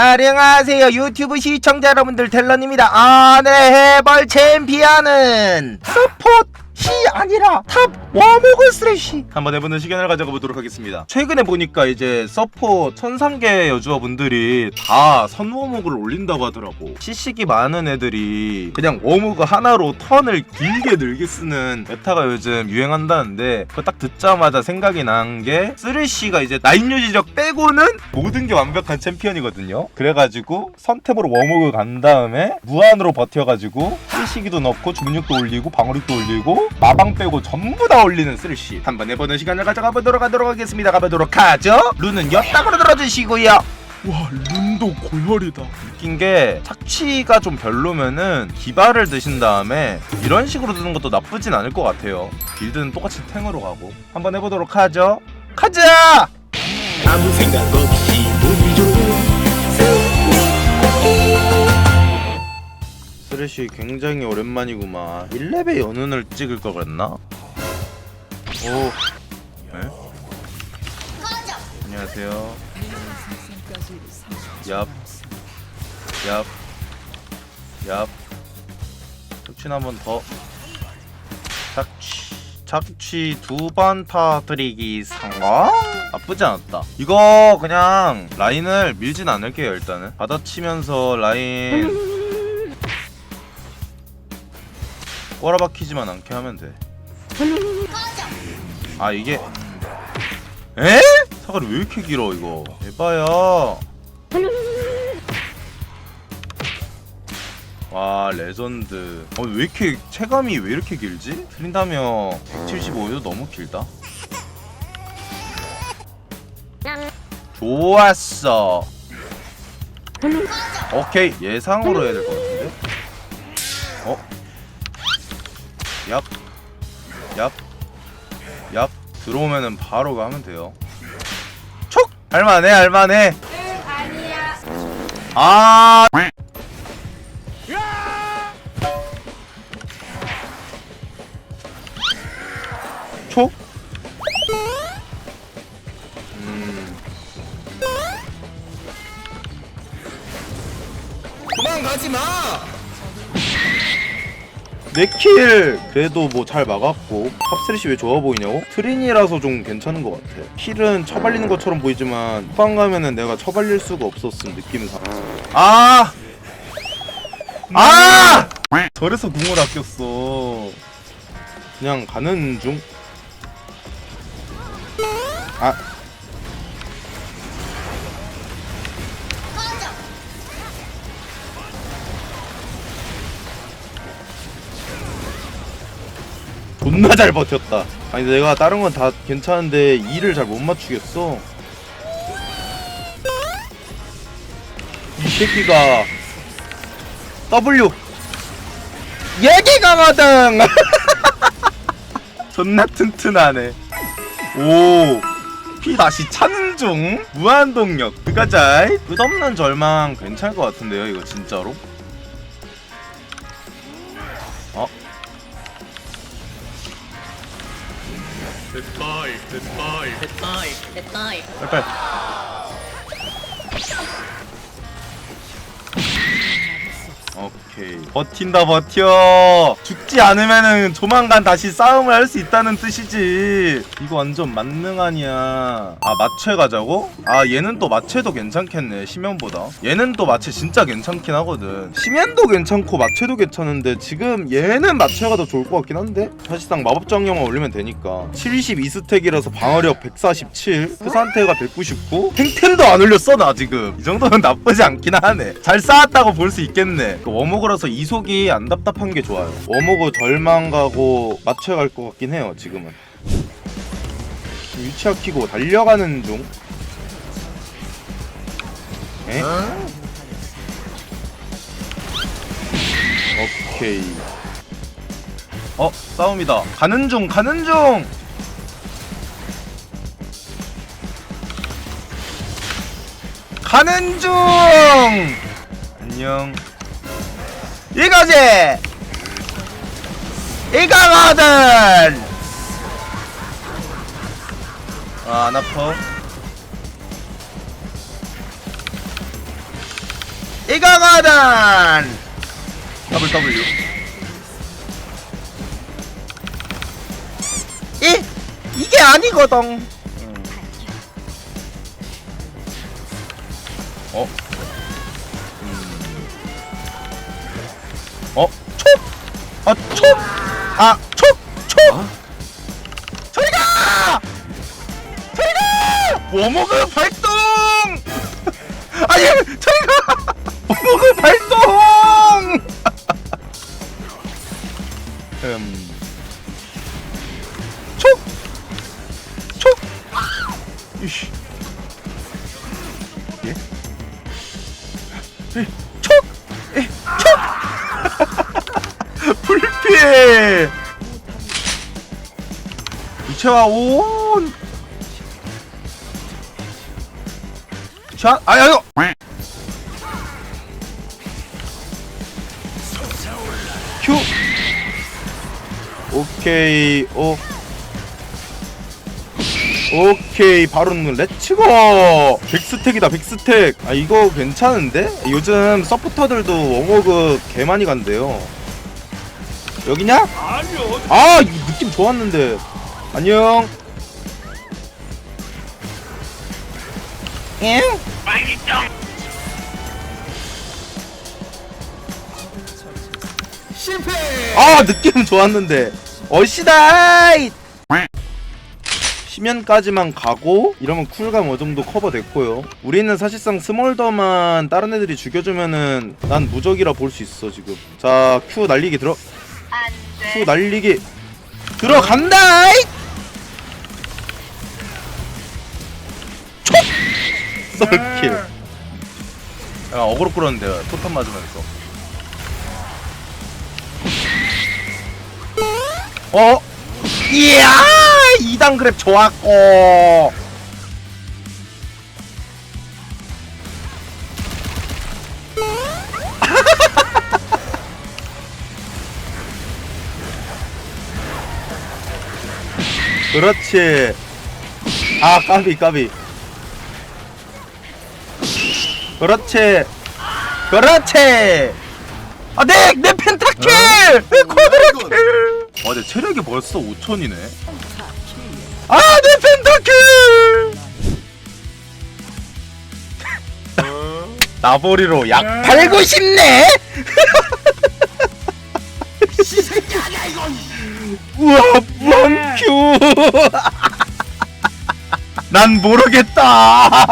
안녕하세요. 유튜브 시청자 여러분들 델런입니다. 아네 해벌 챔피언은 스포 시 아니라 탑 워모그 스레시. 한번 해보는 시간을 가져가 보도록 하겠습니다. 최근에 보니까 이제 서포 천상계 여주어분들이 다 선워모그를 올린다고 하더라고. CC기 많은 애들이 그냥 워모그 하나로 턴을 길게 늘게 쓰는 메타가 요즘 유행한다는데 그거 딱 듣자마자 생각이 난 게 쓰레쉬가 이제 나인 유지력 빼고는 모든 게 완벽한 챔피언이거든요. 그래가지고 선템으로 워모그 간 다음에 무한으로 버텨가지고 CC기도 넣고 중력도 올리고 방어력도 올리고 마방 빼고 전부 다 올리는 쓰레쉬 한번 해보는 시간을 가져가 보도록 하도록 하겠습니다. 가보도록 하죠. 룬은 엿땅으로 들어주시고요. 와 룬도 고열이다. 웃긴 게 착취가 좀 별로면은 기발을 드신 다음에 이런 식으로 드는 것도 나쁘진 않을 것 같아요. 빌드는 똑같이 탱으로 가고. 한번 해보도록 하죠. 가자 쓰레쉬 굉장히 오랜만이구만 1렙의 연운을 찍을 걸 그랬나? 오 네? 안녕하세요 얍 얍, 얍. 착취는 한번 더. 착취. 착취 두 번 터뜨리기 성공? 나쁘지 않았다. 이거 그냥 라인을 밀진 않을게요, 일단은. 받아치면서 라인. 꼬라박히지만 않게 하면 돼. 아, 이게. 에? 사거리 왜 이렇게 길어, 이거? 에바야. 와 레전드 어, 왜 이렇게 체감이 왜 이렇게 길지? 트린다며 175도 너무 길다 좋았어 오케이 예상으로 해야 될 것 같은 얍 얍, 얍 들어오면은 바로 가면 돼요 촉! 할만해 할만해 아 촉? 음. 도망가지 마. 네킬 그래도 뭐 잘 막았고 탑스릿이 왜 좋아 보이냐고? 트린이라서 좀 괜찮은 것 같아 킬은 처발리는 것처럼 보이지만 후방 가면은 내가 처발릴 수가 없었음 느낌상 아! 아! 저래서 궁을 아꼈어 그냥 가는 중 아. 존나 잘 버텼다. 아니 내가 다른 건 다 괜찮은데 이를 잘 못 맞추겠어. 이 새끼가 W 얘기 강하등 존나 튼튼하네. 오. 피 다시 차는 중 무한 동력 그가자 끝없는 절망 괜찮을 것 같은데요 이거 진짜로 굿바이 굿바이 굿바 오케이. 버틴다 버텨. 죽지 않으면은 조만간 다시 싸움을 할 수 있다는 뜻이지. 이거 완전 만능 아니야. 아 마체 가자고? 아 얘는 또 마체도 괜찮겠네 심연보다. 얘는 또 마체 진짜 괜찮긴 하거든. 심연도 괜찮고 마체도 괜찮은데 지금 얘는 마체가 더 좋을 것 같긴 한데? 사실상 마법 정령만 올리면 되니까. 72스택이라서 방어력 147 크산테가 199 탱템도 안 올렸어 나 지금. 이 정도면 나쁘지 않긴 하네. 잘 쌓았다고 볼 수 있겠네 그 워모그라서 이속이 안 답답한 게 좋아요. 워모그 덜만 가고 맞춰 갈것 같긴 해요 지금은. 지금 위치 아키고 달려가는 중. 에? 오케이. 어 싸움이다. 가는 중 가는 중! 가는 중! 안녕 이거지 이거거든! 아 안 아파. 이강하단 더블 W 이 이게 아니거든 아 촉! 아 촉! 촉! 저리가! 저리가! 워머그 발동! 아니 저리가! 워머그 발동! 음. 촉! 촉! 이씨. 예? 이, 피해! 이체와 온! 샷! 아, 야, 이거! 큐! 오케이, 오. 오케이 바로 렛츠고 백스택이다 백스택 아 이거 괜찮은데? 요즘 서포터들도 워머그 개 많이 간대요 여기냐? 아니요 아, 이 느낌 좋았는데. 안녕. 응? 실패 아, 느낌 좋았는데. 어시다이. 시면까지만 가고 이러면 쿨감 어느 정도 커버됐고요. 우리는 사실상 스몰더만 다른 애들이 죽여주면은 난 무적이라 볼 수 있어 지금. 자, Q 날리기 들어. Q 날리기 들어간다. 이! 촉! 썰킬. 야, 어그로 끌었는데 토탄 맞으면서. 어? 이야! 2단 그랩 좋았고. 그렇지. 아, 까비, 까비. 그렇지. 그렇지. 아, 내, 내 펜타킬! 내 쿼드라킬! 와, 내 체력이 벌써 5천이네. 아, 내 펜타킬! 나보리로 약 팔고 싶네? 우와, 무한 큐! 난 모르겠다!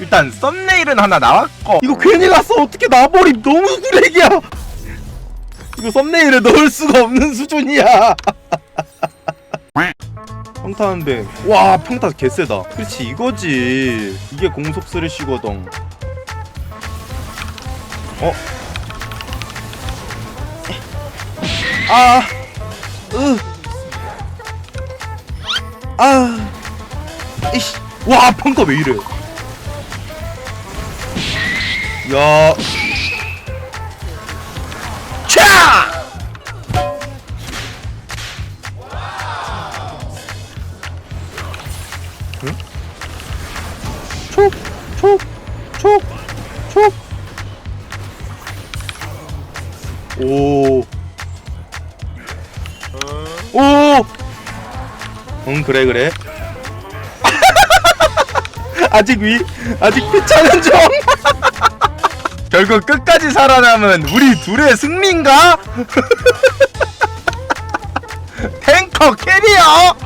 일단 썸네일은 하나 나왔고 이거 괜히 갔어 어떻게 나보리 너무 구렉이야 이거 썸네일에 넣을 수가 없는 수준이야 평타 한대 와 평타 개쎄다 그렇지 이거지 이게 공속 쓰레쉬거든 어? 아 으. 아 이씨 와 평타 왜 이래 야. 응 그래 그래. 아직 위 아직 피차는 중. 결국 끝까지 살아남은 우리 둘의 승리인가? 탱커 캐리어!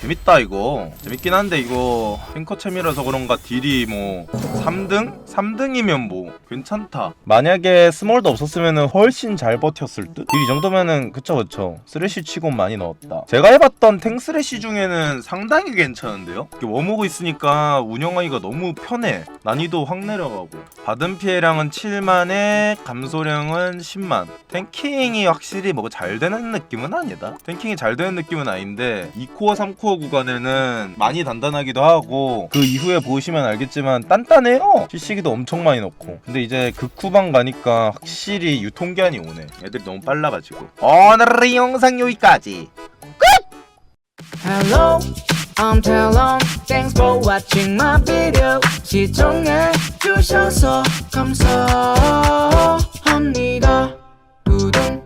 재밌다 이거. 재밌긴 한데 이거 탱커챔이라서 그런가 딜이 뭐 3등? 3등이면 뭐 괜찮다. 만약에 스몰도 없었으면 훨씬 잘 버텼을 듯? 딜이 정도면은 그쵸 그쵸. 쓰레쉬 치곤 많이 넣었다. 제가 해봤던 탱 쓰레쉬 중에는 상당히 괜찮은데요? 이렇게 워모고 있으니까 운영하기가 너무 편해. 난이도 확 내려가고. 받은 피해량은 7만에 감소량은 10만. 탱킹이 확실히 뭐 잘 되는 느낌은 아니다. 탱킹이 잘 되는 느낌은 아닌데 2코어 3코어 구간에는 많이 단단하기도 하고 그 이후에 보시면 알겠지만 단단해요 CC기도 엄청 많이 넣고 근데 이제 극후반 가니까 확실히 유통기한이 오네 애들이 너무 빨라가지고 오늘의 영상 여기까지 끝! Hello, I'm Talon. Thanks for watching my video. 시청해 주셔서 감사.